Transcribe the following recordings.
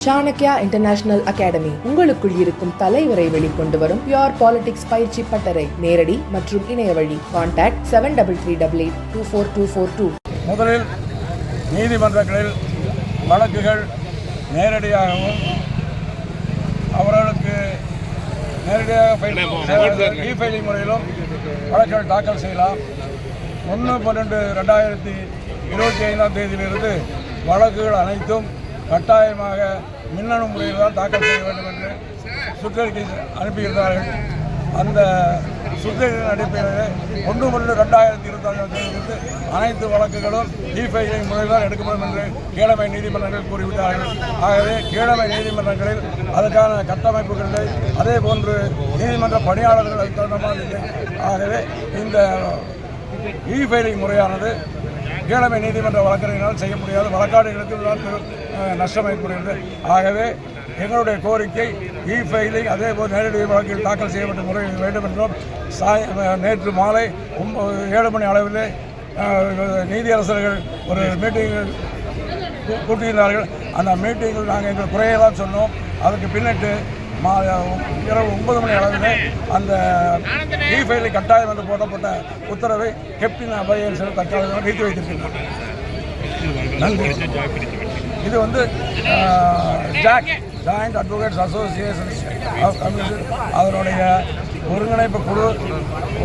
Chanakya international academy உங்களுக்குள் இருக்கும் தலைவரை வெளிக்கொண்டு வரும் பியோர் பாலிடிக்ஸ் பயிற்சி பட்டறை நேரடி மற்றும் இணைய வழி. Contact seven double three double eight two four two four two முதலில் நீதிமன்றங்களில் வழக்குகள் நேரடியாகவும் அவர்களுக்கு நேரடியாக இ ஃபைலிங் முறையிலும் வழக்குகள் தாக்கல் செய்யலாம். ஒன்று பன்னெண்டு ரெண்டாயிரத்தி இருபத்தி ஐந்தாம் தேதியிலிருந்து வழக்குகள் அனைத்தும் கட்டாயமாக மின்னணு முறையில் தான் தாக்கல் செய்ய வேண்டும் என்று சுற்றறிக்கை அனுப்பியிருந்தார்கள். அந்த சுற்றறிக்கையின் அடிப்படையில் ஒன்று ஒன்று ரெண்டாயிரத்தி இருபத்தாறாம் தேதியிலிருந்து அனைத்து வழக்குகளும் டிஃபைலிங் ஃபைலிங் முறையில் தான் எடுக்கப்படும் என்று கீழமை நீதிமன்றங்கள் கூறிவிட்டார்கள். ஆகவே கீழமை நீதிமன்றங்களில் அதற்கான கட்டமைப்புகள் இல்லை அதே போன்று நீதிமன்ற பணியாளர்கள் அது தகுந்த மாதிரி ஆகவே இந்த இ ஃபைலிங் முறையானது கீழமை நீதிமன்ற வழக்கறிஞரால் செய்ய முடியாது வழக்காடுகளுக்கு நஷ்டம் ஏற்படுகிறது ஆகவே எங்களுடைய கோரிக்கை இ ஃபைலிங் அதே போல் நேரடி வழக்கில் தாக்கல் செய்யப்பட்ட முறை வேண்டும் என்றும் சாய் நேற்று மாலை ஒன்பது ஏழு மணி அளவில் நீதியரசர்கள் ஒரு மீட்டிங் கூட்டியிருந்தார்கள். அந்த மீட்டிங்கில் நாங்கள் எங்கள் குறையெல்லாம் சொன்னோம். அதுக்கு பின்னிட்டு மா இரவு ஒன்பது மணி அளவில் அந்த இ ஃபைலில் கட்டாயம் என்று போடப்பட்ட உத்தரவை கெப்டின் அபயன் சில தற்காலிகமாக நீட்டி வைத்திருக்கின்றனர் நன்றி. இது வந்து JAC joint advocates association of community அதனுடைய ஒருங்கிணைப்பு குழு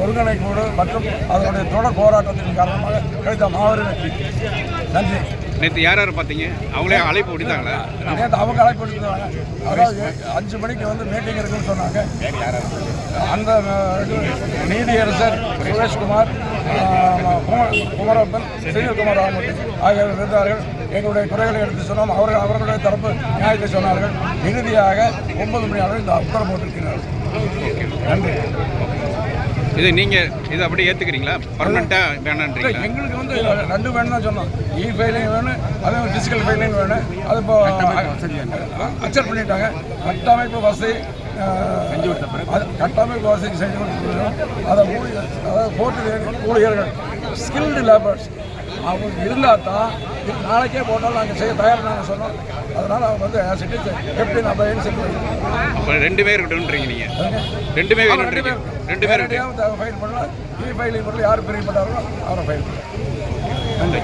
ஒருங்கிணைப்பு குழு மற்றும் அதனுடைய தொடர் போராட்டத்தின் காரணமாக கிடைத்த மாபெரும் நன்றி. நேற்று யார் யார் பார்த்தீங்க? அவங்களே அழைப்பு விடுத்தாங்களா? நேற்று அவங்க அழைப்பு எடுத்துருவாங்க அதாவது அஞ்சு மணிக்கு வந்து மீட்டிங் இருக்குன்னு சொன்னாங்க. அந்த நீதியரசர் சுரேஷ்குமார் குமரப்பன் செந்தில்குமார் ராமூர்த்தி ஆகியோர் இருந்தார்கள். எங்களுடைய குறைகளை எடுத்து சொன்னோம். அவர்கள் அவர்களுடைய தரப்பு நியாயத்தை சொன்னார்கள். இறுதியாக ஒன்பது மணி அளவில் இந்த உத்தரவு போட்டிருக்கிறார்கள். நன்றி. இது நீங்கள் இது அப்படியே ஏற்றுக்கிறீங்களா பர்மனெண்ட்டாக இல்லை, வேணான்றீங்களா எங்களுக்கு வந்து ரெண்டு வேணும் தான் சொன்னோம் இ e ஃபைலையும் வேணும் அதே மாதிரி ஃபிசிக்கல் வேணும் அது இப்போ அக்செப்ட் பண்ணிட்டாங்க. கட்டமைப்பு வசதி செஞ்சு அது கட்டமைப்பு வசதி செஞ்சு கொடுத்துருக்கோம். அதை ஊழியர் அதாவது போட்டு ஊழியர்கள் ஸ்கில்டு லேபர்ஸ் அவங்க இருந்தால் தான் நாளைக்கே போட்டாலும் நாங்கள் செய்ய தயார் நாங்கள் சொன்னோம். அதனால் அவங்க வந்து ஆஸ் இட் இஸ் எப்படி பயன் செஞ்சு அப்போ ரெண்டு பேர் இருக்கட்டும்ன்றீங்க நீங்கள் ரெண்டு பேர் ரெண்டு பேர். நேரடியாக ஃபைல் பண்ணலாம். இ ஃபைலிங் பண்ணல யார் பிரியப்பட்டாரோ அவரை ஃபைல் பண்ணலாம். நன்றி.